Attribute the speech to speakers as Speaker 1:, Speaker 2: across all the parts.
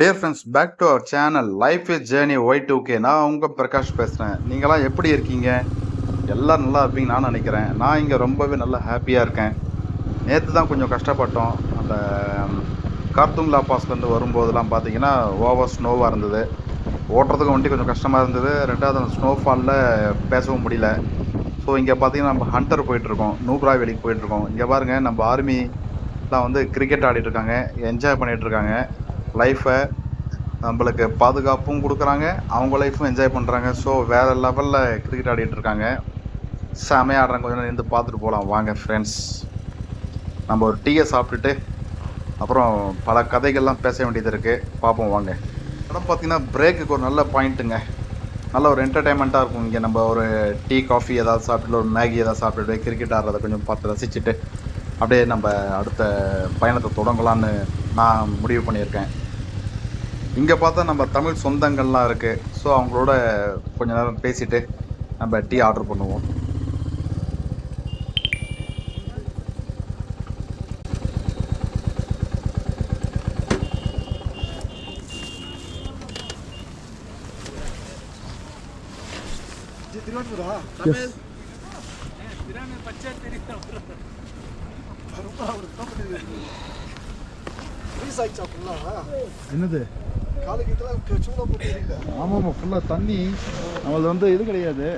Speaker 1: Dear friends back to our channel life is journey Y two K நான் உங்கள் பிரகாஷ் பேசுகிறேன் நீங்களாம் எப்படி இருக்கீங்க? எல்லாம் நல்லா இருப்பீங்க நான் நினைக்கிறேன். நான் இங்கே ரொம்பவே நல்லா ஹாப்பியாக இருக்கேன். நேற்று தான் கொஞ்சம் கஷ்டப்பட்டோம். அந்த கார்த்துங்லா பாஸ்லேருந்து வரும்போதெல்லாம் பார்த்தீங்கன்னா ஓவர் ஸ்னோவாக இருந்தது. ஓட்டுறதுக்கு வண்டி கொஞ்சம் கஷ்டமாக இருந்தது. ரெண்டாவது அந்த ஸ்னோஃபாலில் பேசவும் முடியல. ஸோ இங்கே பார்த்தீங்கன்னா நம்ம ஹண்டர் போயிட்டுருக்கோம். நூப்ரா வெளிக்கு போயிட்டுருக்கோம். இங்கே பாருங்கள் நம்ம ஆர்மிலாம் வந்து கிரிக்கெட் ஆடிட்டுருக்காங்க என்ஜாய் பண்ணிகிட்டு இருக்காங்க. லைஃப்பை நம்மளுக்கு பாதுகாப்பும் கொடுக்குறாங்க. அவங்க லைஃப்பும் என்ஜாய் பண்ணுறாங்க ஸோ வேறு லெவலில் கிரிக்கெட் ஆடிட்டு இருக்காங்க. செமையாக ஆடுறாங்க. கொஞ்சம் நேரம் இருந்து பார்த்துட்டு போகலாம் வாங்க ஃப்ரெண்ட்ஸ் நம்ம ஒரு டீயை சாப்பிட்டுட்டு அப்புறம் பல கதைகள்லாம் பேச வேண்டியது இருக்குது பார்ப்போம் வாங்க. இடம் பார்த்தீங்கன்னா பிரேக்குக்கு ஒரு நல்ல பாயிண்ட்டுங்க நல்ல ஒரு என்டர்டைன்மெண்ட்டாக இருக்கும். இங்கே நம்ம ஒரு டீ காஃபி ஏதாவது சாப்பிட்டுட்டு ஒரு மேகி ஏதாவது சாப்பிட்டுட்டு கிரிக்கெட் ஆடுறதை கொஞ்சம் பார்த்து ரசிச்சுட்டு அப்படியே நம்ம அடுத்த பயணத்தை தொடங்கலான்னு நான் முடிவு பண்ணியிருக்கேன். இங்கே பார்த்தா நம்ம தமிழ் சொந்தங்கள்லாம் இருக்குது ஸோ அவங்களோட கொஞ்ச நேரம் பேசிட்டு நம்ம டீ ஆர்டர் பண்ணுவோம்.
Speaker 2: என்னது? ஆமாம் ஃபுல்லாக தண்ணி. நம்மளது வந்து இது கிடையாது.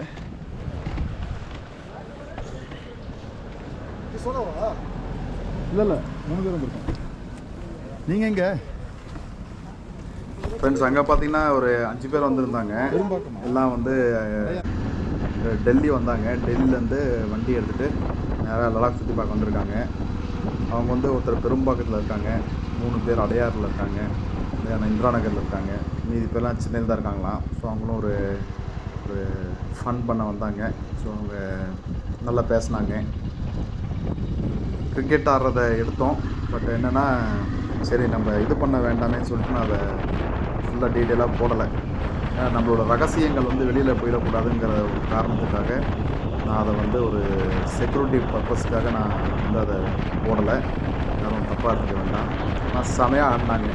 Speaker 2: இல்லை இல்லை மூணு பேர் வந்திருக்கோம் நீங்கள் எங்கே?
Speaker 1: ஃப்ரெண்ட்ஸ் அங்கே பார்த்தீங்கன்னா ஒரு அஞ்சு பேர் வந்திருந்தாங்க. எல்லாம் வந்து டெல்லி வந்தாங்க. டெல்லியிலேருந்து வண்டி எடுத்துகிட்டு நேராக லடாக் சுற்றி பார்க்க வந்திருக்காங்க. அவங்க வந்து ஒருத்தர் பெரும்பாக்கத்தில் இருக்காங்க. மூணு பேர் அடையாறில் இருக்காங்க. இந்திரா நகரில் இருக்காங்க. மீதி பேர்லாம் சென்னையில் தான் இருக்காங்களாம் ஸோ அவங்களும் ஒரு ஒரு ஃபன் பண்ண வந்தாங்க. ஸோ அவங்க நல்லா பேசினாங்க. கிரிக்கெட் ஆடுறத எடுத்தோம். பட் என்னென்னா சரி நம்ம இது பண்ண வேண்டாமே சொல்லிட்டு நான் அதை ஃபுல்லாக டீட்டெயிலாக போடலை. ஏன்னா நம்மளோட ரகசியங்கள் வந்து வெளியில் போயிடக்கூடாதுங்கிற ஒரு காரணத்துக்காக நான் அதை வந்து ஒரு செக்யூரிட்டி பர்பஸ்க்காக நான் வந்து அதை போடலை. யாரும் தப்பாக இருக்க வேண்டாம். ஆனால் செமையாக ஆடினாங்க.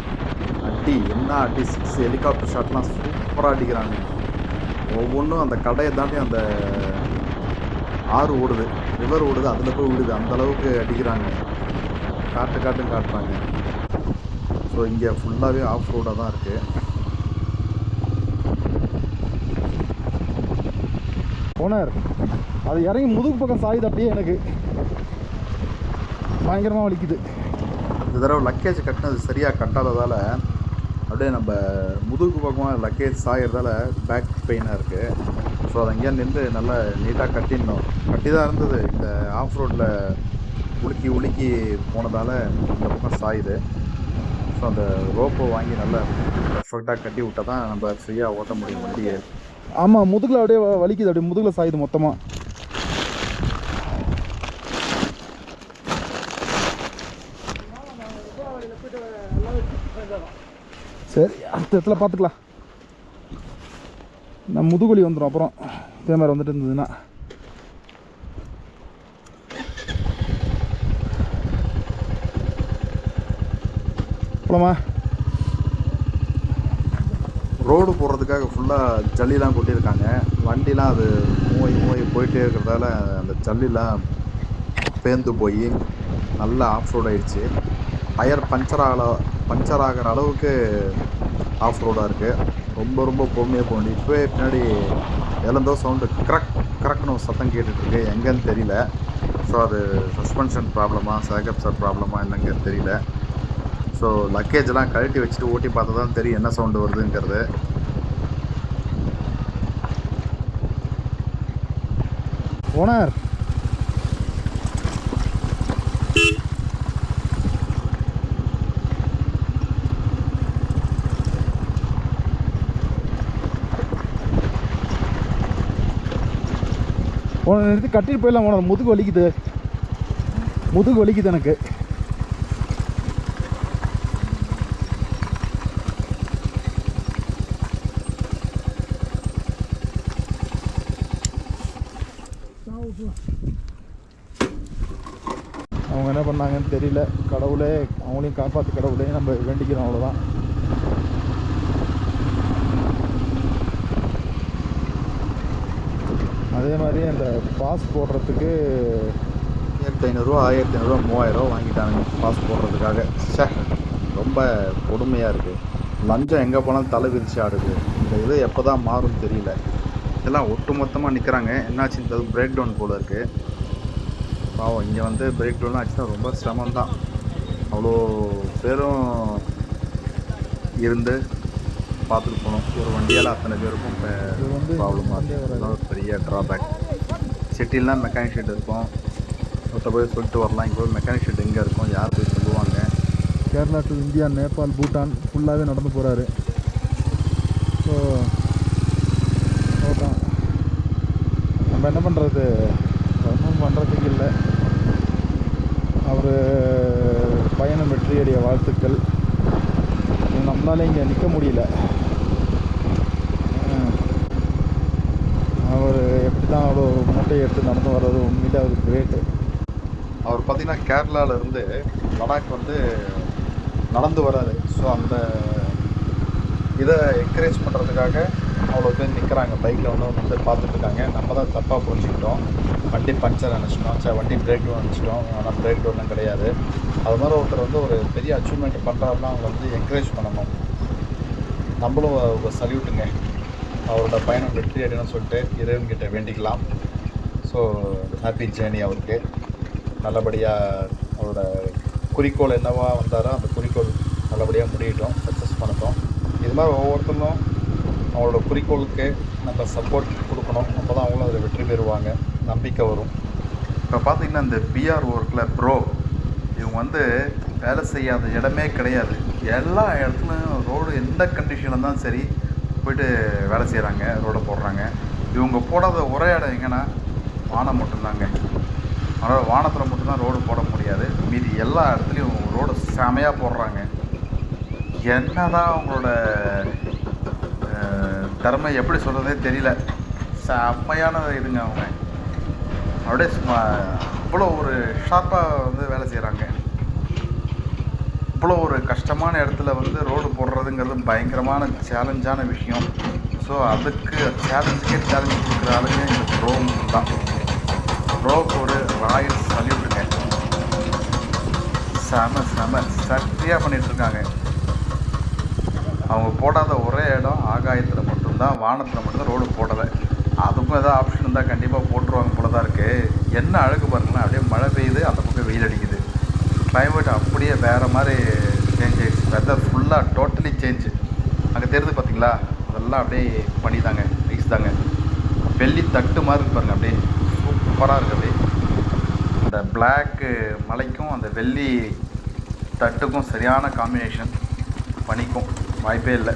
Speaker 1: அடி என்ன அடி சிக்ஸ் ஹெலிகாப்டர் ஷாட்லாம் சூப்பராக அடிக்கிறாங்க ஒவ்வொன்றும் அந்த கடையை தாண்டி அந்த ஆறு ஓடுது ரிவர் ஓடுது அதில் போய் விடுது அந்த அளவுக்கு அடிக்கிறாங்க. காட்டு காட்டும் காட்டுறாங்க. ஸோ இங்கே ஃபுல்லாகவே ஆஃப் ரோடாக தான் இருக்குது
Speaker 2: ஓனர் அது இறங்கி முதுகு பக்கம் சாயுது அப்படியே எனக்கு. பயங்கரமாக வலிக்குது.
Speaker 1: தடவை லக்கேஜ் கட்டினது சரியாக கட்டாததால் அப்படியே நம்ம முதுகு பக்கமாக லக்கேஜ் சாகிறதால பேக் பெயினாக இருக்குது ஸோ அதை அங்கேயே நின்று நல்லா நீட்டாக கட்டிடணும். கட்டி தான் இருந்தது. இந்த ஆஃப் ரோட்டில் உலுக்கி உலுக்கி போனதால் இந்த பக்கம் சாயுது. ஸோ அந்த ரோப்பை வாங்கி நல்லா பர்ஃபெக்டாக கட்டி விட்டால் தான் நம்ம ஃப்ரீயாக ஓட்ட முடியும் வண்டியை.
Speaker 2: ஆமாம் முதுகில் அப்படியே வலிக்குது. அப்படியே முதுகில் சாயுது மொத்தமாக சரி அடுத்த இடத்துல பார்த்துக்கலாம். நான் முதுகுலி வந்துடும் அப்புறம் இதே மாதிரி வந்துட்டு இருந்ததுன்னா. போலாமா?
Speaker 1: ரோடு போடுறதுக்காக ஃபுல்லாக ஜல்லிலாம் கொட்டியிருக்காங்க. வண்டிலாம் அது மூய் மூய் போயிட்டே இருக்கிறதால அந்த ஜல்லிலாம் பேந்து போய் நல்லா ஆஃப் ரோட் ஆயிடுச்சு. டயர் பஞ்சர் ஆகலை பஞ்சர் ஆகிற அளவுக்கு ஆஃப் ரோடாக இருக்குது ரொம்ப ரொம்ப பொறுமையாக போக வேண்டியது இப்போவே பின்னாடி இழந்தோ சவுண்டு கிரக் கிரக்னு ஒரு சத்தம் கேட்டுட்ருக்கு. எங்கேன்னு தெரியல. ஸோ அது சஸ்பென்ஷன் ப்ராப்ளமா சேகப்சர் ப்ராப்ளமா என்னங்க தெரியல. ஸோ லக்கேஜெலாம் கழட்டி வச்சுட்டு ஓட்டி பார்த்தா தான் தெரியும் என்ன சவுண்டு வருதுங்கிறது.
Speaker 2: ஓனர் ஓனர் நிறுத்தி கட்டிட்டு போயிடலாம் உனக்கு முதுகு வலிக்குது. முதுகு வலிக்குது எனக்கு. அவங்க என்ன பண்ணாங்கன்னு தெரியல. கடவுளே அவங்களையும் காப்பாற்று கடவுளே நம்ம வேண்டிக்கிறோம் அவ்வளோதான் அதே மாதிரி அந்த பாஸ் போடுறதுக்கு
Speaker 1: ஆயிரத்தி ஐநூறுரூவா ஆயிரத்தி ஐநூறுரூவா மூவாயிரரூவா வாங்கிட்டானுங்க பாஸ் போடுறதுக்காக. ச்சே ரொம்ப கொடுமையாக இருக்குது லஞ்சம் எங்கே போனாலும் தலை விரிச்சு ஆடுது. இந்த இது எப்போ தான் மாறும் தெரியல. இதெல்லாம் ஒட்டு மொத்தமாக நிற்கிறாங்க என்னாச்சு பிரேக் டவுன் போல் இருக்குது பாவம் இங்கே வந்து பிரேக் டவுன் ஆச்சுன்னா ரொம்ப சிரமம் தான் அவ்வளோ பேரும் இருந்து பார்த்துட்டு போகணும். ஒரு வண்டியால் அத்தனை பேருக்கும்
Speaker 2: வந்து
Speaker 1: ப்ராப்ளமாக இருக்குது பெரிய ட்ராபேக் சிட்டிலாம் மெக்கானிக் ஷெட் இருக்கும். ஒருத்த போய் சொல்லிட்டு வரலாம். இங்கே போய் மெக்கானிக் ஷெட் எங்கே இருக்கும்? யார் போய் சொல்லுவாங்க?
Speaker 2: கேரளா டு இந்தியா நேபாள் பூட்டான் ஃபுல்லாகவே நடந்து போகிறாரு ஸோ ஓகே நம்ம என்ன பண்ணுறது ஒன்றும் பண்ணுறதுக்கு இல்லை. அவர் பயணம் வெற்றியடைய வாழ்த்துக்கள். நம்மளால இங்கே நிற்க முடியல. அவர் எப்படி தான் அவ்வளோ மூட்டையை எடுத்து நடந்து வர்றது உண்மையிலே அவர் கிரேட்டு
Speaker 1: அவர் பார்த்தீங்கன்னா கேரளாவிலேருந்து இருந்து லடாக் வந்து நடந்து வராரு ஸோ அந்த இதை என்கரேஜ் பண்ணுறதுக்காக அவ்வளோ பேர் நிற்கிறாங்க பைக்கில் வந்து வந்து பார்த்துட்டு இருக்காங்க. நம்ம தான் தப்பாக புரிஞ்சுக்கிட்டோம். வண்டி பஞ்சர் நினச்சிட்டோம் சரி வண்டி பிரேக் டவுன் நினச்சிட்டோம் ஆனால் பிரேக் டவுன்லாம் கிடையாது. அது மாதிரி ஒருத்தர் வந்து ஒரு பெரிய அச்சீவ்மெண்ட் பண்ணுறாருன்னா அவங்க வந்து என்கரேஜ் பண்ணணும். நம்மளும் சல்யூட்டுங்க அவரோட பயணம் வெற்றி அடையணும்னு சொல்லிட்டு இறைவன்கிட்ட வேண்டிக்கலாம். ஸோ ஹாப்பி ஜேர்னி அவருக்கு. நல்லபடியாக அவரோட குறிக்கோள் என்னவா வந்தாரோ அந்த குறிக்கோள் நல்லபடியாக முடியட்டும் சக்ஸஸ் பண்ணட்டும். இது மாதிரி ஒவ்வொருத்தரும் அவங்களோட குறிக்கோளுக்கு நம்ம சப்போர்ட் கொடுக்கணும். அப்போ தான் அவங்களும் அதில் வெற்றி பெறுவாங்க. நம்பிக்கை வரும். இப்போ பார்த்தீங்கன்னா இந்த பிஆர் ஒர்க்கில் ப்ரோ இவங்க வந்து வேலை செய்யாத இடமே கிடையாது. எல்லா இடத்துலையும் ரோடு எந்த கண்டிஷனில் இருந்தாலும் சரி போயிட்டு வேலை செய்கிறாங்க ரோடை போடுறாங்க. இவங்க போடாத ஒரே இடம் எங்கன்னா வானம் மட்டும்தாங்க. அதனால் வானத்தில் மட்டும்தான் ரோடு போட முடியாது. மீதி எல்லா இடத்துலையும் ரோடு செமையாக போடுறாங்க. என்னதான் அவங்களோட திறமை எப்படி சொல்கிறதே தெரியல. செம்மையான இதுங்க அவங்க. அப்படியே சும்மா அவ்வளோ ஒரு ஷார்ப்பாக வந்து வேலை செய்கிறாங்க இவ்வளோ ஒரு கஷ்டமான இடத்துல வந்து ரோடு போடுறதுங்கிறது பயங்கரமான சேலஞ்சான விஷயம். ஸோ அதுக்கு சேலஞ்சுக்கே சேலஞ்ச் கொடுக்குற ஆளுங்க இந்த ப்ரோம் தான். ப்ரோக்கு ஒரு ராயல் சல்யூட்டுங்க செம செம சக்தியாக பண்ணிகிட்ருக்காங்க அவங்க போடாத ஒரே இடம் ஆகாயத்தில் மட்டும்தான் வானத்தில் மட்டும்தான் ரோடு போடலை. அதுக்கும் ஏதாவது ஆப்ஷன் இருந்தால் கண்டிப்பாக போட்டுருவாங்க போல தான் இருக்குது என்ன அழகு பாருங்களேன் அப்படியே மழை பெய்யுது அந்த பக்கம் வெயில் அடிக்குது. கிளைமேட் அப்படியே வேறு மாதிரி சேஞ்ச் ஆயிடுச்சு. வெதர் ஃபுல்லாக டோட்டலி சேஞ்சு அங்கே தெரியுது பார்த்தீங்களா அதெல்லாம் அப்படியே பண்ணி தாங்க ஐஸ் தாங்க. வெள்ளி தட்டு மாதிரி இருக்கு பாருங்கள் அப்படியே சூப்பராக இருக்குது அப்படியே. அந்த பிளாக்கு மலைக்கும் அந்த வெள்ளி தட்டுக்கும் சரியான காம்பினேஷன் பனிக்கும் வாய்ப்பே இல்லை.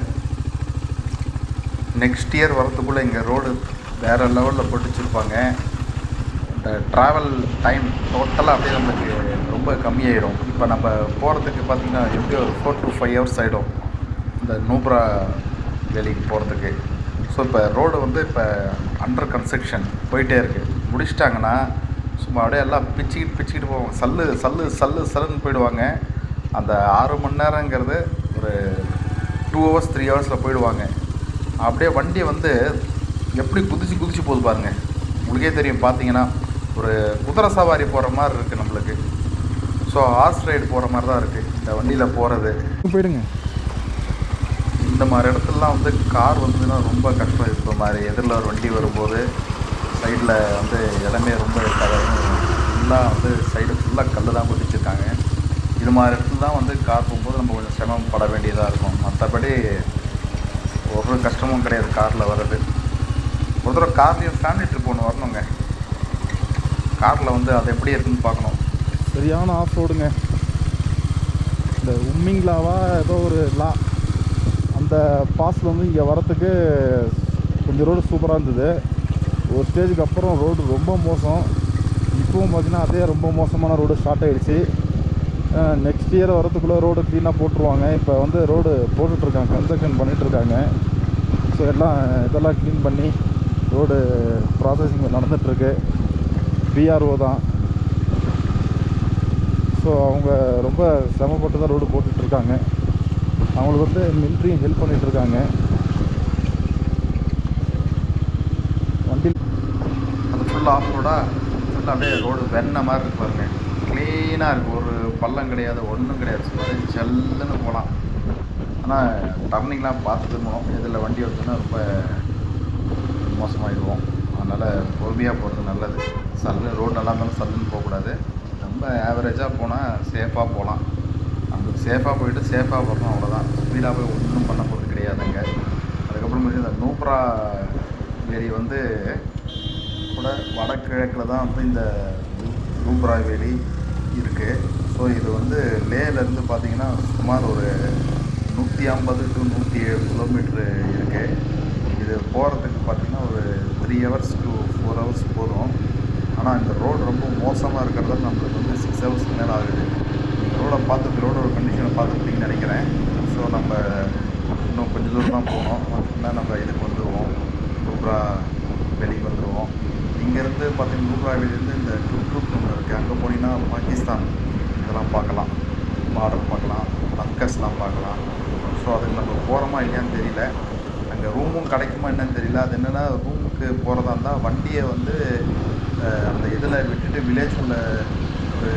Speaker 1: நெக்ஸ்ட் இயர் வரத்துக்குள்ளே இங்கே ரோடு வேறு லெவலில் போட்டு வச்சுருப்பாங்க. ட்ராவல் டைம் டோட்டலாக அப்படியே நம்மளுக்கு ரொம்ப கம்மியாயிடும் இப்போ நம்ம போகிறதுக்கு பார்த்திங்கன்னா எப்படியும் ஒரு ஃபோர் டு ஃபைவ் ஹவர்ஸ் ஆகிடும் இந்த நூப்ரா வேலைக்கு போகிறதுக்கு ஸோ இப்போ ரோடு வந்து இப்போ அண்டர் கன்ஸ்ட்ரக்ஷன் போயிட்டே இருக்குது முடிச்சிட்டாங்கன்னா சும்மா அப்படியே எல்லாம் பிச்சுக்கிட்டு பிச்சுக்கிட்டு போவாங்க. சல்லு சல்லு சல்லு சல்லுன்னு போயிடுவாங்க. அந்த ஆறு மணி நேரங்கிறது ஒரு டூ ஹவர்ஸ் த்ரீ ஹவர்ஸில் போயிடுவாங்க. அப்படியே வண்டி வந்து எப்படி குதிச்சு குதிச்சு போகுது பாருங்கள் உங்களுக்கே தெரியும். பார்த்தீங்கன்னா ஒரு குதிரை சவாரி போகிற மாதிரி இருக்குது நம்மளுக்கு. ஸோ ஹார்ஸ் ரைடு போகிற மாதிரி தான் இருக்குது இந்த வண்டியில் போகிறது
Speaker 2: போயிடுங்க.
Speaker 1: இந்த மாதிரி இடத்துலலாம் வந்து கார் வந்ததுன்னா ரொம்ப கஷ்டம். இப்போ மாதிரி எதிரில் ஒரு வண்டி வரும்போது சைடில் வந்து இடமே ரொம்ப இருக்காது ஃபுல்லாக வந்து சைடு ஃபுல்லாக கல் தான் கொட்டிச்சிருக்காங்க இது மாதிரி இடத்துல தான் வந்து கார் போகும்போது நம்ம கொஞ்சம் சிரமப்பட வேண்டியதாக இருக்கும். மற்றபடி ஒரு கஷ்டமும் கிடையாது காரில் வர்றது. ஒரு தடவை கார்லேயும் ஃபேமிலி ட்ரிப் ஒன்று வரணுங்க. காரில் வந்து அது எப்படி இருக்குன்னு பார்க்கணும்.
Speaker 2: சரியான ஆஃப் ரோடுங்க இந்த உம்மிங்லாவா ஏதோ ஒரு லா அந்த பாஸில் வந்து இங்கே வரத்துக்கு கொஞ்சம் ரோடு சூப்பராக இருந்தது. ஒரு ஸ்டேஜுக்கு அப்புறம் ரோடு ரொம்ப மோசம். இப்போவும் பார்த்தீங்கன்னா அதே ரொம்ப மோசமான ரோடு ஸ்டார்ட் ஆகிடுச்சு நெக்ஸ்ட் இயர் வரத்துக்குள்ளே ரோடு க்ளீனாக போட்டுருவாங்க. இப்போ வந்து ரோடு போட்டுட்ருக்காங்க கன்ஸ்ட்ரக்ஷன் பண்ணிகிட்ருக்காங்க ஸோ எல்லாம் இதெல்லாம் க்ளீன் பண்ணி ரோடு ப்ராசஸிங் நடந்துகிட்ருக்கு பிஆர்ஓ தான். ஸோ அவங்க ரொம்ப சிரமப்பட்டு தான் ரோடு போட்டுட்ருக்காங்க. அவங்களுக்கு வந்து மிலிட்ரியும் ஹெல்ப் பண்ணிகிட்ருக்காங்க வண்டி
Speaker 1: அது ஃபுல்லாக ஆஃப் ரோடாக ஃபுல்லாக அப்படியே ரோடு வெண்ண மாதிரி இருக்கு பாருங்க. க்ளீனாக இருக்குது ஒரு பள்ளம் கிடையாது ஒன்றும் கிடையாது. சும்மா ஜல்லுன்னு போகலாம். ஆனால் டர்னிங்லாம் பார்த்து திரும்பணும். இதில் வண்டி ஓட்டுனா ரொம்ப மோசமாகிடுவோம் அதனால் பொறுமையாக போகிறது நல்லது. சல்லு ரோடு நல்லா இருந்தாலும் சல்லுன்னு போகக்கூடாது. ரொம்ப ஆவரேஜாக போனால் சேஃபாக போகலாம். நம்மளுக்கு சேஃபாக போயிட்டு சேஃபாக வரணும் அவ்வளோதான் ஸ்பீடாக போய் ஒன்றும் பண்ண போகிறது கிடையாதுங்க. அதுக்கப்புறம் இந்த நூப்ரா ஏரி வந்து கூட வடகிழக்கில் தான் வந்து இந்த நூப்ரா வேலி இருக்குது ஸோ இது வந்து லேலேருந்து பார்த்தீங்கன்னா சுமார் ஒரு நூற்றி ஐம்பது டு நூற்றி ஏழு கிலோமீட்ரு இருக்குது இது போகிறதுக்கு பார்த்தீங்கன்னா three hours to four hours போதும் ஆனால் இந்த ரோடு ரொம்ப மோசமாக இருக்கிறதால நம்மளுக்கு வந்து சிக்ஸ் ஹவர்ஸ்க்கு மேலே ஆகுது. இந்த ரோடை பார்த்து ரோடோட கண்டிஷனை பார்த்துருப்பீங்கன்னு நினைக்கிறேன். ஸோ நம்ம இன்னும் கொஞ்சம் தூரம் தான் போகணும். அப்படின்னா நம்ம இதுக்கு வந்துடுவோம் நூப்ரா வெளிக்கு வந்துடுவோம் இங்கேருந்து பார்த்தீங்கன்னா நூப்ரா வெளியிலேருந்து இந்த ட்ரூப் ட்ரூப் ஒன்று இருக்குது அங்கே போனீங்கன்னா பாகிஸ்தான். இதெல்லாம் பார்க்கலாம். பார்டர் பார்க்கலாம். பங்கர்ஸ்லாம் பார்க்கலாம். ஸோ அதுக்கு நம்ம போகிறோமா இல்லையான்னு தெரியல. அங்கே ரூமும் கிடைக்குமா என்னன்னு தெரியல. அது என்னென்னா ரூமுக்கு போகிறதா இருந்தால் வண்டியை வந்து அந்த இதில் விட்டுட்டு வில்லேஜ் உள்ள ஒரு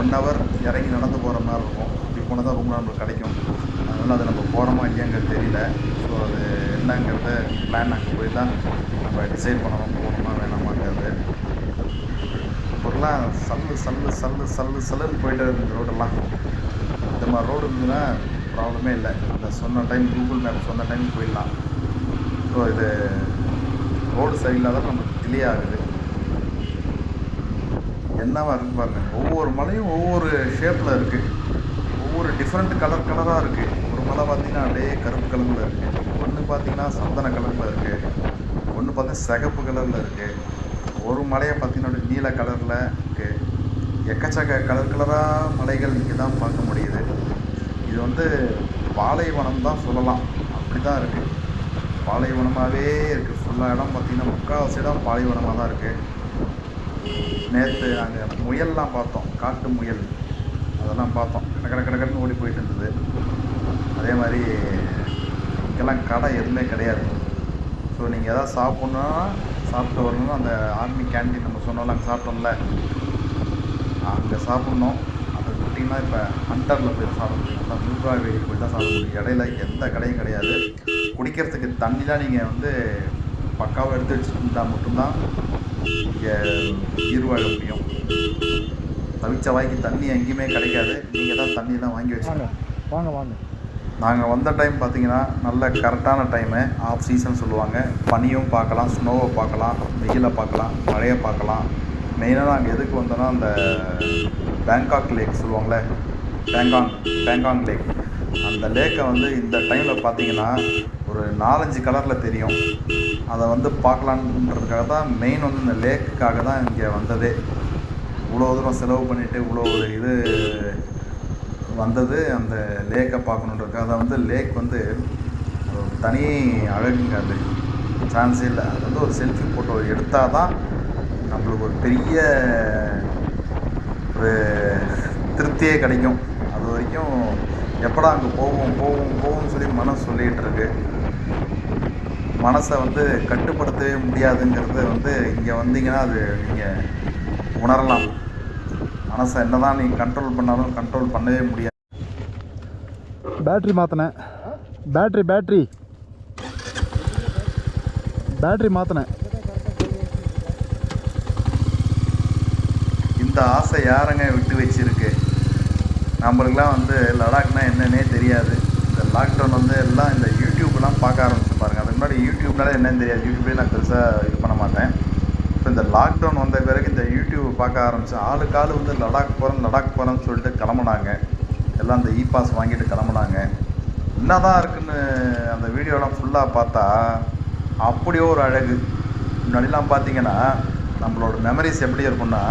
Speaker 1: ஒன் ஹவர் இறங்கி நடந்து போகிற மாதிரி இருக்கும். அப்படி போனால் தான் ரூம் நம்மளுக்கு கிடைக்கும். அதனால் அது நம்ம போகிறோமா இல்லையாங்கிறது தெரியல. ஸோ அது என்னங்கிறத பிளான் அங்கே போய் தான் நம்ம டிசைட் பண்ணணும். போகணுமா வேணாமாங்கிறது. இப்போலாம் சல்லு சல்லு சல்லு சல்லு சல்லுன்னு போயிட்டு இருந்த ரோடெல்லாம் இந்த மாதிரி ரோடு இருந்ததுன்னா ப்ராப்ளமே இல்லை. அந்த சொன்ன டைம் கூகுள் மேப் சொன்ன டைம் போயிடலாம். ஸோ இது ரோடு சரியில்லாத நமக்கு டிலே ஆகுது என்னவா இருக்கு பாருங்க. ஒவ்வொரு மலையும் ஒவ்வொரு ஷேப்பில் இருக்குது ஒவ்வொரு டிஃப்ரெண்ட் கலர் கலராக இருக்குது ஒரு மலை பார்த்திங்கன்னா அப்படியே கருப்பு கலரில் இருக்குது ஒன்று பார்த்தீங்கன்னா சந்தன கலரில் இருக்குது ஒன்று பார்த்தா சிகப்பு கலரில் இருக்குது ஒரு மலையை பார்த்திங்கன்னா அப்படியே நீல கலரில் இருக்குது எக்கச்சக்க கலர் கலராக மலைகள் இங்கே தான் பார்க்க முடியுது. இது வந்து பாலைவனம் தான் சொல்லலாம். அப்படி தான் இருக்குது பாலைவனமாகவே இருக்குது ஃபுல்லாக இடம் பார்த்தீங்கன்னா முக்கால்வாசி இடம் பாலைவனமாக தான் இருக்குது நேற்று அங்கே முயல்லாம் பார்த்தோம். காட்டு முயல். அதெல்லாம் பார்த்தோம். கடற்கரை கடற்கரைன்னு ஓடி போயிட்டு இருந்தது. அதே மாதிரி இங்கெல்லாம் கடை எதுவுமே கிடையாது. ஸோ நீங்கள் எதாவது சாப்பிட்ணுன்னா சாப்பிட்டு வரணும்னா அந்த ஆர்மி கேண்டீன் நம்ம சொன்னோம்ல அங்கே சாப்பிட்டோம்ல. அங்கே சாப்பிட்ணும். அந்த விட்டிங்கன்னா இப்போ ஹண்டரில் போய் சாப்பிட முடியும் அதான் நூறுரூவா வெளியில் போய் தான் சாப்பிட முடியும் இடையில எந்த கடையும் கிடையாது. குடிக்கிறதுக்கு தண்ணிலாம் நீங்கள் வந்து பக்காவாக எடுத்து வச்சுருந்தா மட்டும்தான் இங்கே உயிர் வாழ முடியும். தவிச்ச வாய்க்கு தண்ணி எங்கேயுமே கிடைக்காது. நீங்கள் தான் தண்ணியெல்லாம் வாங்கி
Speaker 2: வாங்க
Speaker 1: வச்சுக்கணும்.
Speaker 2: வாங்க வாங்க
Speaker 1: நாங்கள் வந்த டைம் பார்த்தீங்கன்னா நல்ல கரெக்டான டைமு. ஆஃப் சீசன் சொல்லுவாங்க. பனியும் பார்க்கலாம் ஸ்னோவை பார்க்கலாம் வெயிலை பார்க்கலாம் மழையை பார்க்கலாம். மெயினாக நாங்கள் எதுக்கு வந்தோன்னா அந்த பேங்காக் லேக் சொல்லுவாங்களே பேங்காங் பேங்காங் லேக் அந்த லேக்கை வந்து இந்த டைமில் பார்த்தீங்கன்னா ஒரு நாலஞ்சு கலரில் தெரியும். அதை வந்து பார்க்கலான்றதுக்காக தான் மெயின் வந்து இந்த லேக்குக்காக தான் இங்கே வந்ததே. இவ்வளோ தூரம் செலவு பண்ணிவிட்டு இவ்வளோ ஒரு இது வந்தது அந்த லேக்கை பார்க்கணுன்றதுக்காக அதை வந்து லேக் வந்து தனி அழகுங்க அது. சான்ஸே இல்லை. அது வந்து ஒரு செல்ஃபி ஃபோட்டோ எடுத்தால் தான் நம்மளுக்கு ஒரு பெரிய ஒரு திருப்தியே கிடைக்கும். அது வரைக்கும் எப்படா அங்கே போவோம் போவோம் போவோம்னு சொல்லி மனசு சொல்லிகிட்டு இருக்கு. மனசை வந்து கட்டுப்படுத்தவே முடியாதுங்கிறது வந்து இங்கே வந்தீங்கன்னா அது நீங்கள் உணரலாம். மனசை என்ன தான் நீங்கள் கண்ட்ரோல் பண்ணாலும் கண்ட்ரோல் பண்ணவே முடியாது.
Speaker 2: பேட்ரி மாற்றினேன் பேட்ரி பேட்ரி பேட்ரி மாற்றினேன்
Speaker 1: இந்த ஆசை யாருங்க விட்டு வச்சிருக்கு? நம்மளுக்குலாம் வந்து லடாக்னா என்னன்னே தெரியாது. இந்த லாக்டவுன் வந்து எல்லாம் இந்த யூடியூப்லாம் பார்க்க ஆரம்பிச்சு பாருங்கள் அதுக்கு முன்னாடி யூடியூப்னால என்னன்னு தெரியாது. யூடியூப்லேயே நான் பெருசாக இது பண்ண மாட்டேன். இப்போ இந்த லாக்டவுன் வந்த பிறகு இந்த யூடியூப் பார்க்க ஆரம்பிச்சு ஆளுக்கு ஆள் வந்து லடாக் போகிறேன் லடாக் போகிறேன்னு சொல்லிட்டு கிளம்புனாங்க. எல்லாம் இந்த இ பாஸ் வாங்கிட்டு கிளம்புனாங்க. என்னதான் இருக்குன்னு அந்த வீடியோலாம் ஃபுல்லாக பார்த்தா அப்படியே ஒரு அழகு. முன்னாடிலாம் பார்த்தீங்கன்னா நம்மளோட மெமரிஸ் எப்படி இருக்கும்னா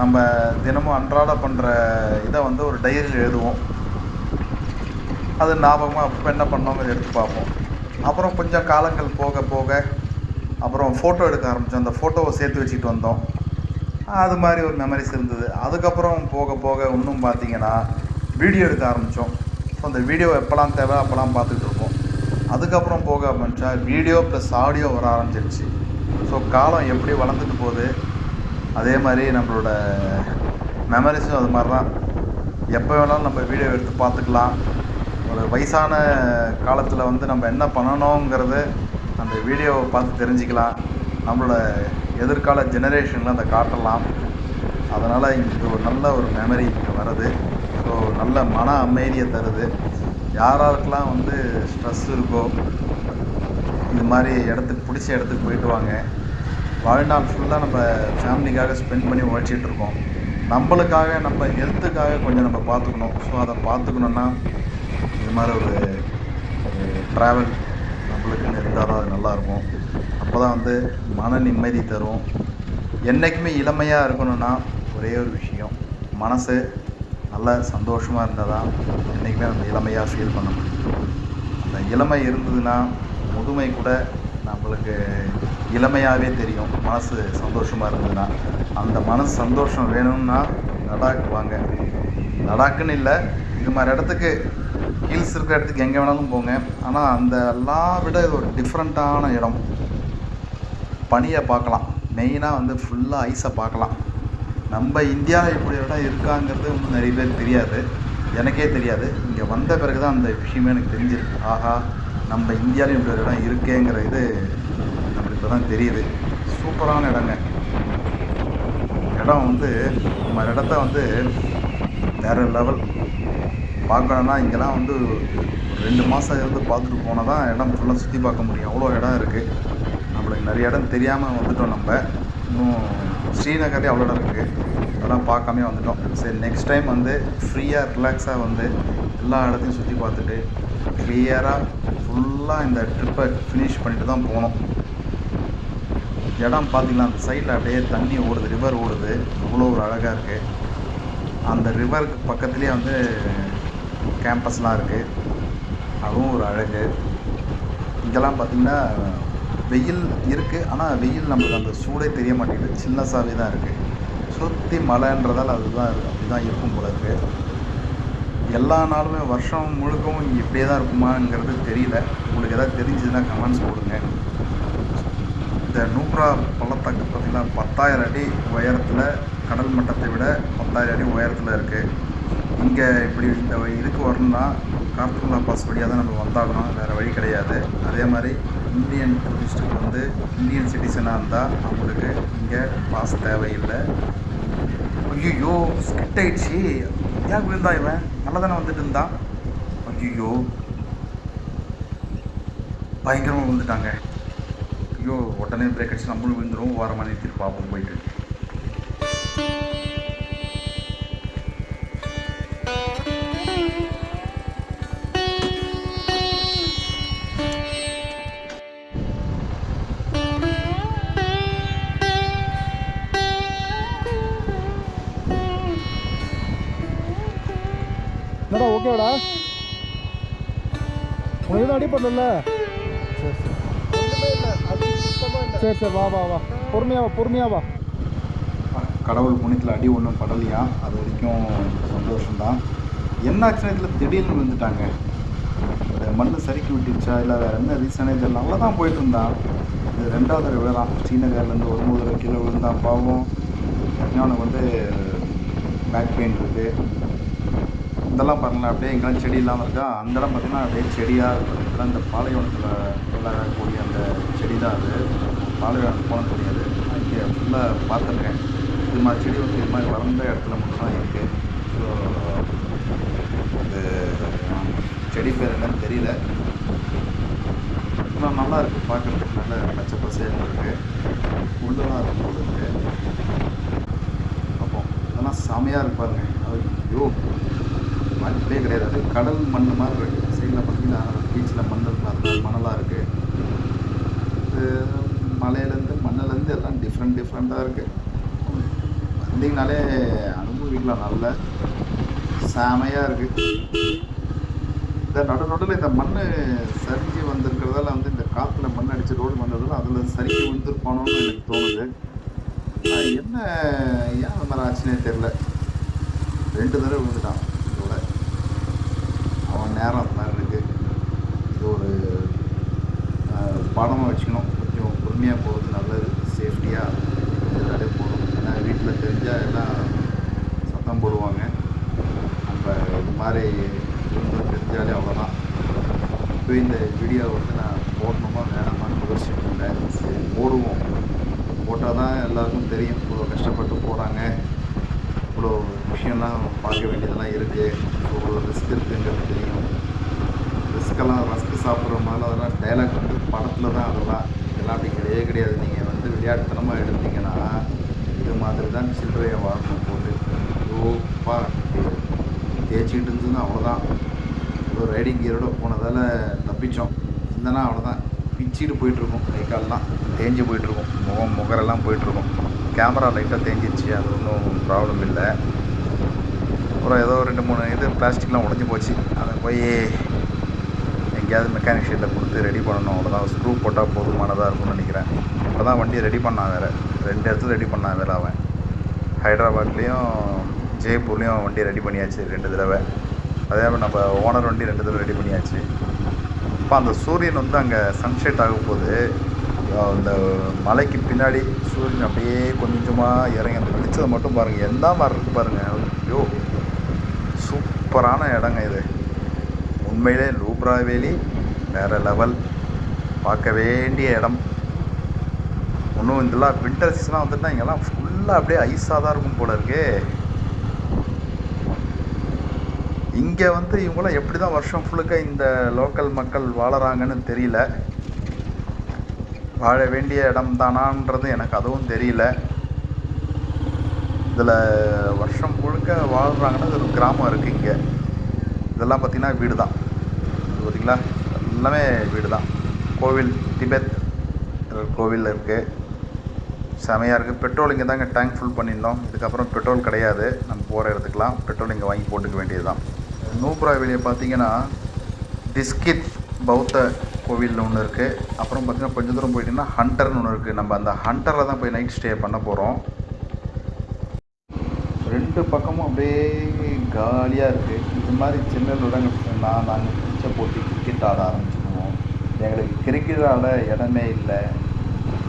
Speaker 1: நம்ம தினமும் அன்றாட பண்ணுற இதை வந்து ஒரு டைரியில் எழுதுவோம். அது ஞாபகமாக அப்போ என்ன பண்ணோங்கிறத எடுத்து பார்ப்போம். அப்புறம் கொஞ்சம் காலங்கள் போக போக அப்புறம் ஃபோட்டோ எடுக்க ஆரம்பித்தோம் அந்த ஃபோட்டோவை சேர்த்து வச்சுட்டு வந்தோம். அது மாதிரி ஒரு மெமரிஸ் இருந்தது. அதுக்கப்புறம் போக போக இன்னும் பார்த்தீங்கன்னா வீடியோ எடுக்க ஆரம்பித்தோம் ஸோ அந்த வீடியோ எப்போல்லாம் தேவை அப்போல்லாம் பார்த்துட்டு இருக்கோம் அதுக்கப்புறம் போக ஆரம்பித்தா வீடியோ ப்ளஸ் ஆடியோ வர ஆரம்பிச்சிருச்சு. ஸோ காலம் எப்படி வளர்ந்துட்டு போகுது? அதே மாதிரி நம்மளோட மெமரிஸும் அது மாதிரி தான் எப்போ வேணாலும் நம்ம வீடியோ எடுத்து பார்த்துக்கலாம். ஒரு வயசான காலத்தில் வந்து நம்ம என்ன பண்ணணுங்கிறது அந்த வீடியோவை பார்த்து தெரிஞ்சுக்கலாம். நம்மளோட எதிர்கால ஜெனரேஷனில் அதை காட்டலாம். அதனால் இது ஒரு நல்ல ஒரு மெமரி இங்கே வருது. ஸோ நல்ல மன அமைதியை தருது. யாராருக்கெல்லாம் வந்து ஸ்ட்ரெஸ் இருக்கோ இது மாதிரி இடத்துக்கு பிடிச்ச இடத்துக்கு போயிட்டு வாங்க. வாழ்நாள் ஃபுல்லாக நம்ம ஃபேமிலிக்காக ஸ்பெண்ட் பண்ணி உழைச்சிட்டு இருக்கோம். நம்மளுக்காக நம்ம ஹெல்த்துக்காக கொஞ்சம் நம்ம பார்த்துக்கணும். ஸோ அதை பார்த்துக்கணுன்னா இது மாதிரி ஒரு ட்ராவல் நம்மளுக்குன்னு இருந்தால் தான் அது நல்லாயிருக்கும் அப்போ தான் வந்து மன நிம்மதி தரும். என்றைக்குமே இளமையாக இருக்கணும்னா ஒரே ஒரு விஷயம். மனசு நல்ல சந்தோஷமாக இருந்தால் தான் என்றைக்குமே நம்ம இளமையாக ஃபீல் பண்ண முடியும். அந்த இளமை இருந்ததுன்னா முதுமை கூட நம்மளுக்கு இளமையாகவே தெரியும். மனசு சந்தோஷமாக இருந்ததுன்னா. அந்த மனசு சந்தோஷம் வேணும்னா லடாக் வாங்க. லடாக்குன்னு இல்லை இது மாதிரி இடத்துக்கு ஹில்ஸ் இருக்கிற இடத்துக்கு எங்கே வேணாலும் போங்க. ஆனால் அந்த எல்லாம் விட இது ஒரு டிஃப்ரெண்ட்டான இடம். பனியை பார்க்கலாம். மெயினாக வந்து ஃபுல்லாக ஐஸை பார்க்கலாம். நம்ம இந்தியாவில் இப்படி இடம் இருக்காங்கிறது இன்னும் நிறைய பேருக்கு தெரியாது. எனக்கே தெரியாது. இங்கே வந்த பிறகு தான் அந்த விஷயமே எனக்கு தெரிஞ்சிருக்கு. ஆஹா நம்ம இந்தியாவிலும் இப்படி ஒரு இடம் இருக்கேங்கிற இது இப்போ தான் தெரியுது. சூப்பரான இடங்க. இடம் வந்து நம்ம இடத்த வந்து வேறு லெவல் பார்க்கணுன்னா இங்கெல்லாம் வந்து ரெண்டு மாதம் இருந்து பார்த்துட்டு போனால் தான் இடம் ஃபுல்லாக சுற்றி பார்க்க முடியும். அவ்வளோ இடம் இருக்குது நம்மளுக்கு நிறைய இடம் தெரியாமல் வந்துட்டோம் நம்ம. இன்னும் ஸ்ரீநகர்லேயே அவ்வளோ இடம் இருக்குது அதெல்லாம் பார்க்காமே வந்துட்டோம். சரி நெக்ஸ்ட் டைம் வந்து ஃப்ரீயாக ரிலாக்ஸாக வந்து எல்லா இடத்தையும் சுற்றி பார்த்துட்டு கிளியராக ஃபுல்லாக இந்த ட்ரிப்பை ஃபினிஷ் பண்ணிட்டு தான் போனோம் இடம் பார்த்தீங்கன்னா அந்த சைடில் அப்படியே தண்ணி ஓடுது ரிவர் ஓடுது. அவ்வளோ ஒரு அழகாக இருக்குது அந்த ரிவருக்கு பக்கத்துலேயே வந்து கேம்பஸ்லாம் இருக்குது அதுவும் ஒரு அழகு. இங்கெல்லாம் பார்த்திங்கன்னா வெயில் இருக்குது ஆனால் வெயில் நம்மளுக்கு அந்த சூடே தெரிய மாட்டேங்குது. சின்னஸாகவே தான் இருக்குது சுற்றி மழைன்றதால் அதுதான் அப்படி தான் இருக்கும் போல இருக்குது எல்லா நாளுமே வருஷம் முழுக்கவும் இப்படியே தான் இருக்குமாங்கிறது தெரியல. உங்களுக்கு எதாவது தெரிஞ்சதுன்னா கமெண்ட்ஸ் கொடுங்க இந்த நூப்ரா பள்ளத்தாக்கு பார்த்திங்கன்னா பத்தாயிரம் அடி உயரத்தில் கடல் மட்டத்தை விட பத்தாயிரம் அடி உயரத்தில் இருக்குது இங்கே இப்படி இந்த இதுக்கு வரணும்னா கார்த்துலா பாஸ் வழியாக தான் நம்ம வந்தாகணும் வேறு வழி கிடையாது. அதே மாதிரி இந்தியன் டூரிஸ்ட்டுக்கு வந்து இந்தியன் சிட்டிசனாக இருந்தால் அவங்களுக்கு இங்கே பாஸ் தேவையில்லை. ஐயோ ஸ்கிட் ஆயிடுச்சு. ஏன் விழுந்தா இவன்? நல்லா தானே வந்துட்டு இருந்தான். ஐயோ பயங்கரமாக விழுந்துட்டாங்க. ஐயோ உடனே பிரேக் அடிச்சு நம்மளும் விழுந்துடும் ஓரமாக நிறுத்திட்டு பார்ப்போம் போயிட்டு.
Speaker 2: என்னடா ஓகேடா உனக்கு எதுவும் அடிப்படல சரி. சரி சரி வா வா வா. பொறுமையா வா பொறுமையா வா.
Speaker 1: கடவுள் புண்ணியத்தில் அடி ஒன்றும் படலையா? அது வரைக்கும் சந்தோஷம்தான். என்ன ஆச்சுன்னா திடீர்னு விழுந்துட்டாங்க? இந்த மண் சறுக்கி விட்டுருச்சா இல்லை வேறு என்ன ரீசனே தெரியல. அவ்வளோ தான் போயிட்டு இருந்தான். இது ரெண்டாவது தடவை விழலாம் ஸ்ரீநகர்லேருந்து ஒரு மூணு தடவை கீழே விழுந்தான் பாவம். அவனுக்கு வந்து பேக் பெயின் இருக்குது இதெல்லாம் பாருங்களேன். அப்படியே எங்கெல்லாம் செடி இல்லாமல் இருக்கா? அந்த இடம் பார்த்தீங்கன்னா அப்படியே செடியாக இருக்கும். இதெல்லாம் இந்த பாலைவனத்தில் வளரக்கூடிய அந்த செடி தான் அது. பாலைவனம் போன தெரியாது நான் இங்கே ஃபுல்லாக பார்த்துருக்கேன். இது மாதிரி செடி வந்து இது மாதிரி வளர்ந்த இடத்துல மட்டும்தான் இருக்குது ஸோ அது செடி பேர் என்னன்னு தெரியல. ஆனால் நல்லா இருக்குது பார்க்குறதுக்கு நல்ல பச்சை பசேல்னு இருக்குது உள்ளெல்லாம் இருக்கும் போது இருக்குது அப்போ இதெல்லாம் செமையாக இருப்பாருங்க அது ஐயோ வாய்ப்பே கிடையாது. அது கடல் மண் மாதிரி இருக்குது சைடில் பார்த்தீங்கன்னா பீச்சில் மண் இருக்கும் அது மாதிரி மணலாக இருக்குது மலையிலேருந்து மண்ணிலேருந்து எல்லாம் டிஃப்ரெண்ட் டிஃப்ரெண்ட்டாக இருக்குது வந்தீங்கனாலே அனுபவிக்கலாம் நல்ல செமையாக இருக்குது இந்த நடு நடுவில் இந்த மண் சரிஞ்சு வந்திருக்கிறதால வந்து இந்த காற்றுல மண் அடித்து ரோடு வந்ததால் அதில் சரிஞ்சு விழுந்துருப்பானோன்னு எனக்கு தோணுது. என்ன ஏன் அந்த மாதிரி ஆச்சுன்னே தெரில ரெண்டு தடவை விழுந்துட்டான் இதோட. அவன் நேரம் அந்த மாதிரி இருக்குது இது ஒரு பாடமாக வச்சுக்கணும். பொறுமையாக போகிறது நல்லது சேஃப்டியாக இருந்தாலே போகணும் ஏன்னா வீட்டில் தெரிஞ்சால் எல்லாம் சத்தம் போடுவாங்க. நம்ம இது மாதிரி தெரிஞ்சாலே அவ்வளோதான் இப்போ இந்த வீடியோ வந்து நான் போடணுமா வேணாமான்னு யோசிச்சுட்டு இருந்தேன் சரி போடுவோம். போட்டால் தான் எல்லாருக்கும் தெரியும். இவ்வளோ கஷ்டப்பட்டு போகிறாங்க இவ்வளோ விஷயம்லாம் பார்க்க வேண்டியதெல்லாம் இருக்குது இவ்வளோ ரிஸ்க் இருக்குங்கிறது தெரியும். ரிஸ்கெல்லாம் ரஸ்க் சாப்பிட்ற மாதிரி அதெல்லாம் டைலாக் வந்து படத்தில் தான் அதெல்லாம் இதெல்லாம் அப்படி கிடையவே கிடையாது. நீங்கள் வந்து விளையாட்டுத்தனமாக எடுத்தீங்கன்னா இது மாதிரி தான் சில்லறையை வாங்கணும் போட்டு ரூப்பாக தேய்ச்சிக்கிட்டு இருந்ததுன்னா அவ்வளோதான் ஏதோ ரைடிங் கியரோட போனதால் தப்பிச்சோம். இருந்தனா அவ்வளோதான் பிச்சுட்டு போயிட்டுருக்கும். கை கால்லாம் தேஞ்சு போயிட்டுருக்கும். முகம் முகரெல்லாம் போயிட்டுருக்கும். கேமரா லைட்டாக தேஞ்சிச்சு அது ஒன்றும் ப்ராப்ளம் இல்லை. அப்புறம் ஏதோ ரெண்டு மூணு இது பிளாஸ்டிக்லாம் உடஞ்சி போச்சு. அதை போய் எங்கேயாவது மெக்கானிக் ஷீட்டில் கொடுத்து ரெடி பண்ணணும். அவ்வளோதான் ஸ்க்ரூ போட்டால் போதுமானதாக இருக்கும்னு நினைக்கிறேன். இப்போ தான் வண்டியை ரெடி பண்ணான் வேறு. ரெண்டு இடத்துல ரெடி பண்ணான் வேறு அவன். ஹைதராபாத்லேயும் ஜெய்ப்பூர்லேயும் வண்டி ரெடி பண்ணியாச்சு ரெண்டு தடவை. அதே மாதிரி நம்ம ஓனர் வண்டி ரெண்டு தடவை ரெடி பண்ணியாச்சு. இப்போ அந்த சூரியன் வந்து அங்கே சன்செட் ஆகும்போது போது அந்த மலைக்கு பின்னாடி சூரியன் அப்படியே கொஞ்சமாக இறங்கி அந்த வெளிச்சத்தை மட்டும் பாருங்கள் எந்த மாதிரி இருக்குது பாருங்கள் ஐயோ சூப்பரான இடங்க இது. உண்மையிலே ரூப்ராவேலி வேறு லெவல் பார்க்க வேண்டிய இடம். இன்னும் இதெல்லாம் வின்டர் சீசனாக வந்துட்டுனா இங்கெல்லாம் ஃபுல்லாக அப்படியே ஐஸாக தான் இருக்கும் போல இருக்கே. இங்கே வந்து இவங்களாம் எப்படி தான் வருஷம் ஃபுல்லுக்க இந்த லோக்கல் மக்கள் வாழறாங்கன்னு தெரியல. வாழ வேண்டிய இடம் தானான்றது எனக்கு அதுவும் தெரியல. இதில் வருஷம் முழுக்க வாழ்கிறாங்கன்னா இது ஒரு கிராமம் இருக்குது இங்கே. இதெல்லாம் பார்த்திங்கன்னா வீடு தான் பார்த்தீங்களா? எல்லாமே வீடு தான் கோவில் டிபெத் கோவில் இருக்குது செமையாக இருக்குது பெட்ரோல் இங்கே தாங்க டேங்க் ஃபுல் பண்ணியிருந்தோம். இதுக்கப்புறம் பெட்ரோல் கிடையாது. நம்ம போகிற இடத்துக்குலாம் பெட்ரோல் இங்கே வாங்கி போட்டுக்க வேண்டியது தான் நூப்ரா வெளியே பார்த்தீங்கன்னா டிஸ்கித் பௌத்த கோவிலில் ஒன்று இருக்குது அப்புறம் பார்த்தீங்கன்னா கொஞ்சம் தூரம் போயிட்டிங்கன்னா ஹண்டர்னு ஒன்று இருக்குது நம்ம அந்த ஹண்டரில் தான் போய் நைட் ஸ்டே பண்ண போகிறோம் ரெண்டு பக்கமும் அப்படியே காலியாக இருக்குது இது மாதிரி சின்ன நான் நாங்கள் போட்டு கிரிக்கெட் ஆட ஆரம்பிச்சிடுவோம் எங்களுக்கு கிரிக்கெட் ஆட இடமே இல்லை.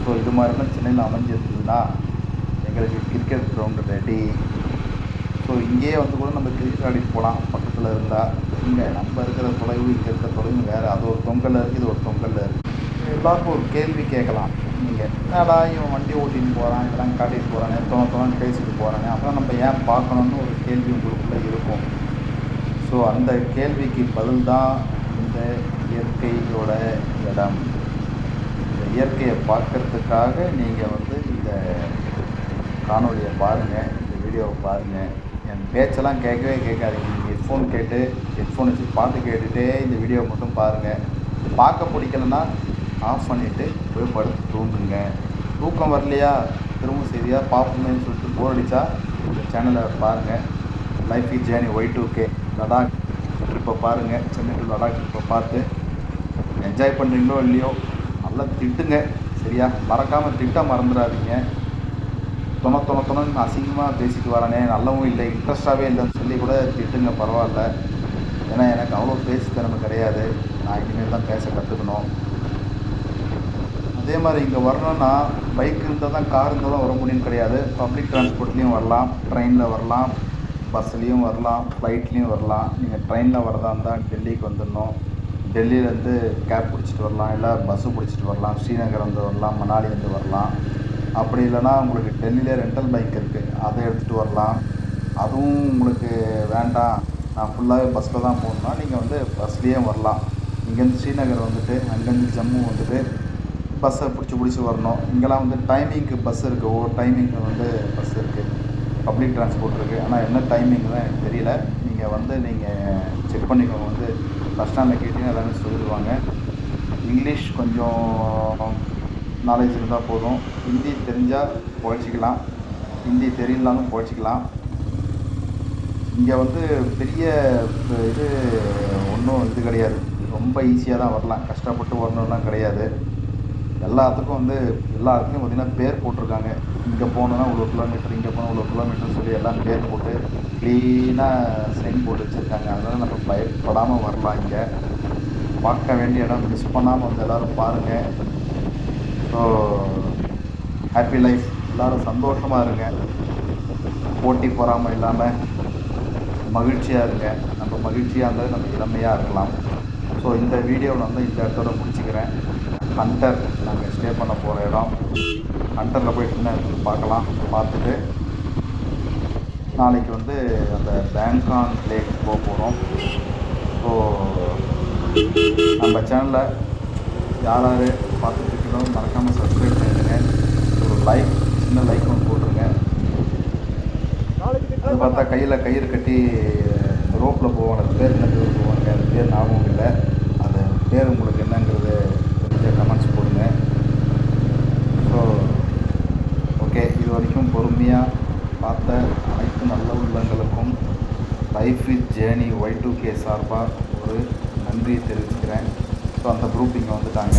Speaker 1: ஸோ இது மாதிரிலாம் சென்னையில் அமைஞ்சிருந்ததுன்னா எங்களுக்கு கிரிக்கெட் கிரவுண்டு ரெடி ஸோ இங்கேயே வந்து கூட நம்ம கிரிக்கெட் ஆடிட்டு போகலாம். பக்கத்தில் இருந்தால் இங்கே நம்ம இருக்கிற தொலைவு இங்கே இருக்கிற தொலைவு வேறு. அது ஒரு தொங்கலில் இருக்குது இது ஒரு தொங்கலில் இருக்குது எல்லாருக்கும் ஒரு கேள்வி கேட்கலாம். நீங்கள் என்னடா இவன் வண்டி ஓட்டின்னு போகிறான் இதெல்லாம் காட்டிட்டு போகிறானே தோண தோணு பேசிட்டு போகிறானே அப்புறம் நம்ம ஏன் பார்க்கணுன்னு ஒரு கேள்வி உங்களுக்குள்ளே இருக்கும். ஸோ அந்த கேள்விக்கு பதில் தான் இந்த இயற்கையோட இடம். இந்த இயற்கையை பார்க்கறதுக்காக நீங்கள் வந்து இந்த காணொலியை பாருங்கள் இந்த வீடியோவை பாருங்கள் என் பேச்செல்லாம் கேட்கவே கேட்காதீங்க. நீங்கள் ஹெட்ஃபோன் கேட்டு ஹெட்ஃபோன் வச்சு பாட்டு கேட்டுகிட்டே இந்த வீடியோ மட்டும் பாருங்கள் பார்க்க பிடிக்கலன்னா ஆஃப் பண்ணிவிட்டு போய் படுத்து தூங்குங்க. தூக்கம் வரலையா? திரும்ப சரியாக பார்ப்போமேன்னு சொல்லிட்டு போர் அடித்தா இந்த சேனலை பாருங்கள் life is journey Y two K Ladakh. ட்ரிப்பை பாருங்கள் சென்னை டு லடாக் ட்ரிப்பை பார்த்து. என்ஜாய் பண்ணுறீங்களோ இல்லையோ நல்லா திட்டுங்க சரியா? மறக்காமல் திட்ட மறந்துடாதீங்க. தொண தொண தொணன்னு அசிங்கமாக பேசிட்டு வரானே நல்லவும் இல்லை இன்ட்ரெஸ்டாகவே இல்லைன்னு சொல்லி கூட திட்டுங்க பரவாயில்ல. ஏன்னா எனக்கு அவ்வளோ பேசி திறமை கிடையாது. நான் இனிமேல் தான் பேச கற்றுக்கணும் அதே மாதிரி இங்கே வரணும்னா பைக் இருந்தால் தான் கார் இருந்தால் தான் வர முடியும்னு கிடையாது. பப்ளிக் டிரான்ஸ்போர்ட்லேயும் வரலாம் ட்ரெயினில் வரலாம். பஸ்லேயும் வரலாம் ஃப்ளைட்லேயும் வரலாம். நீங்கள் ட்ரெயினில் வரதா இருந்தால் டெல்லிக்கு வந்துடணும். டெல்லியிலேருந்து கேப் பிடிச்சிட்டு வரலாம் இல்லை பஸ்ஸு பிடிச்சிட்டு வரலாம் ஸ்ரீநகர் வந்து வரலாம் மணாலி வந்து வரலாம். அப்படி இல்லைன்னா உங்களுக்கு டெல்லியிலே ரெண்டல் பைக் இருக்குது அதை எடுத்துகிட்டு வரலாம். அதுவும் உங்களுக்கு வேண்டாம். நான் ஃபுல்லாகவே பஸ்ஸில் தான் போகணுன்னா நீங்கள் வந்து பஸ்லேயே வரலாம். இங்கேருந்து ஸ்ரீநகர் வந்துட்டு அங்கேருந்து ஜம்மு வந்துட்டு பஸ்ஸை பிடிச்சி பிடிச்சி வரணும். இங்கெல்லாம் வந்து டைமிங்க்கு பஸ் இருக்குது ஒவ்வொரு டைமிங்க்கு வந்து பஸ் இருக்குது பப்ளிக் டிரான்ஸ்போர்ட் இருக்குது ஆனால் என்ன டைமிங் தான் எனக்கு தெரியல. நீங்கள் வந்து நீங்கள் செக் பண்ணிக்கோங்க. வந்து பஸ் ஸ்டாண்டில் கேட்டிங்கன்னா எல்லாமே சொல்லிடுவாங்க. இங்கிலீஷ் கொஞ்சம் நாலேஜ் இருந்தால் போதும். ஹிந்தி தெரிஞ்சால் பொழைச்சிக்கலாம். ஹிந்தி தெரியலனாலும் பொழைச்சிக்கலாம். இங்கே வந்து பெரிய இது ஒன்றும் இது கிடையாது. ரொம்ப ஈஸியாக தான் வரலாம். கஷ்டப்பட்டு வரணும்லாம் கிடையாது. எல்லாத்துக்கும் வந்து எல்லாருக்குமே பார்த்திங்கன்னா பேர் போட்டிருக்காங்க. இங்கே போகணுன்னா இவ்வளோ கிலோமீட்டர் இங்கே போனால் இவ்வளோ கிலோமீட்டர் சொல்லி எல்லாம் பேர் போட்டு க்ளீனாக சைன் போட்டு வச்சுருக்காங்க. அதனால் நம்ம பயப்படாமல் வரலாம் இங்கே. பார்க்க வேண்டிய இடம் மிஸ் பண்ணாமல் வந்து எல்லோரும் பாருங்கள் ஸோ ஹாப்பி லைஃப் எல்லோரும் சந்தோஷமாக இருங்க. போட்டி பொறாமல் இல்லாமல் மகிழ்ச்சியாக இருங்க. நம்ம மகிழ்ச்சியாக இருந்தால் நம்ம இளமையாக இருக்கலாம். ஸோ இந்த வீடியோவில் வந்து இந்த இடத்தோட முடிச்சுக்கிறேன். ஹண்டர் நாங்கள் ஸ்டே பண்ண போகிற இடம். ஹண்டரில் போயிட்டு என்ன பார்க்கலாம். பார்த்துட்டு நாளைக்கு வந்து அந்த பேங்கான் லேக் போக போகிறோம் ஸோ நம்ம சேனலில் யார் யார் பார்த்துட்டு மறக்காமல் சப்ஸ்கிரைப் பண்ணிடுங்க. ஒரு லைக் சின்ன லைக் ஒன்று போட்டுருங்க. அது பார்த்தா கையில் கயிறு கட்டி ரோப்பில் போவாங்க. அது பேர் என்ன பேர் போவாங்க. அது பேர் ஞாபகம் இல்லை. அது பேர் உங்களுக்கு என்னங்கிறது கொஞ்சம் கமெண்ட்ஸ் போடுங்க ஸோ ஓகே இது வரைக்கும் பார்த்த அனைத்து நல்ல உள்ளங்களுக்கும் life with journey Y two K சார்பாக ஒரு நன்றியை தெரிவிச்சுக்கிறேன். ஸோ அந்த குரூப் இங்கே வந்துட்டாங்க.